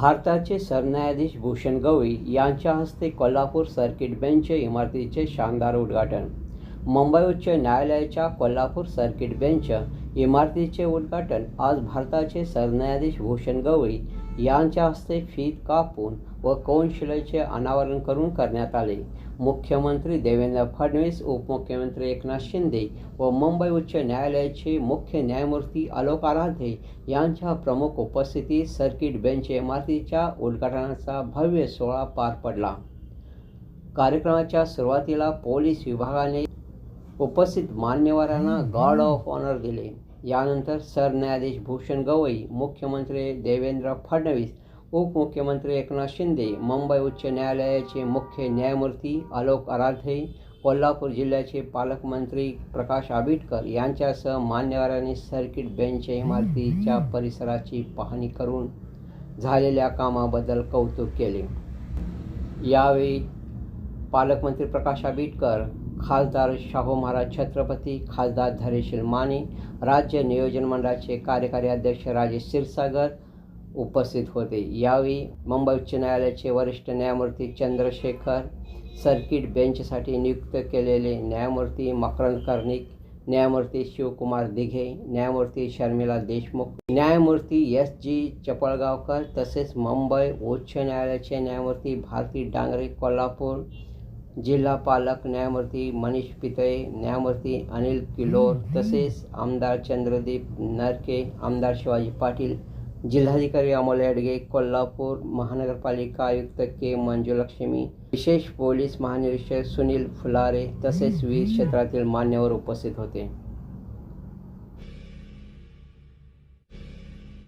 भारताचे सरन्यायाधीश भूषण गवई यांच्या हस्ते कोल्हापूर सर्किट बेंच इमारतीचे शानदार उद्घाटन. मुंबई उच्च न्यायालयाच्या कोल्हापूर सर्किट बेंच इमारतीचे उद्घाटन. आज भारताचे सरन्यायाधीश भूषण गवई यांच्या हस्ते फीत कापून व कोनशिलेचे अनावरण करून करण्यात आले. मुख्यमंत्री देवेंद्र फडणवीस उपमुख्यमंत्री एकनाथ शिंदे व मुंबई उच्च न्यायालयाचे मुख्य न्यायमूर्ती आलोक आराधे यांच्या प्रमुख उपस्थितीत सर्किट बेंच इमारतीच्या उद्घाटनाचा भव्य सोहळा पार पडला. कार्यक्रमाच्या सुरुवातीला पोलीस विभागाने उपस्थित मान्यवरांना गार्ड ऑफ ऑनर दिले. यानंतर सरन्यायाधीश भूषण गवई मुख्यमंत्री देवेंद्र फडणवीस उपमुख्यमंत्री एकनाथ शिंदे मुंबई उच्च न्यायालयाचे मुख्य न्यायमूर्ती आलोक आराधे कोल्हापूर जिल्ह्याचे पालकमंत्री प्रकाश आंबेडकर यांच्यासह मान्यवरांनी सर्किट बेंच इमारतीच्या परिसराची पाहणी करून झालेल्या कामाबद्दल कौतुक केले. यावेळी पालकमंत्री प्रकाश आंबेडकर खासदार शाहू महाराज छत्रपती खासदार धैर्यशील माने राज्य नियोजन मंडळाचे कार्यकारी अध्यक्ष राजेश क्षीरसागर उपस्थित होते. यावेळी मुंबई उच्च न्यायालयाचे वरिष्ठ न्यायमूर्ती चंद्रशेखर सर्किट बेंचसाठी नियुक्त केलेले न्यायमूर्ती मकरंद कर्णिक न्यायमूर्ती शिवकुमार दिघे न्यायमूर्ती शर्मिला देशमुख न्यायमूर्ती एस जी चपळगावकर तसेच मुंबई उच्च न्यायालयाचे न्यायमूर्ती भारती डांगरे कोल्हापूर जिल्हा पालक न्यायमूर्ती मनीष पितळे न्यायमूर्ती अनिल किलोर तसेच आमदार चंद्रदीप नरके आमदार शिवाजी पाटील जिल्हाधिकारी अमोल एडगे कोल्हापूर महानगरपालिका आयुक्त के मंजुलक्ष्मी विशेष पोलीस महानिरीक्षक सुनील फुलारे तसेच विविध क्षेत्रातील मान्यवर उपस्थित होते.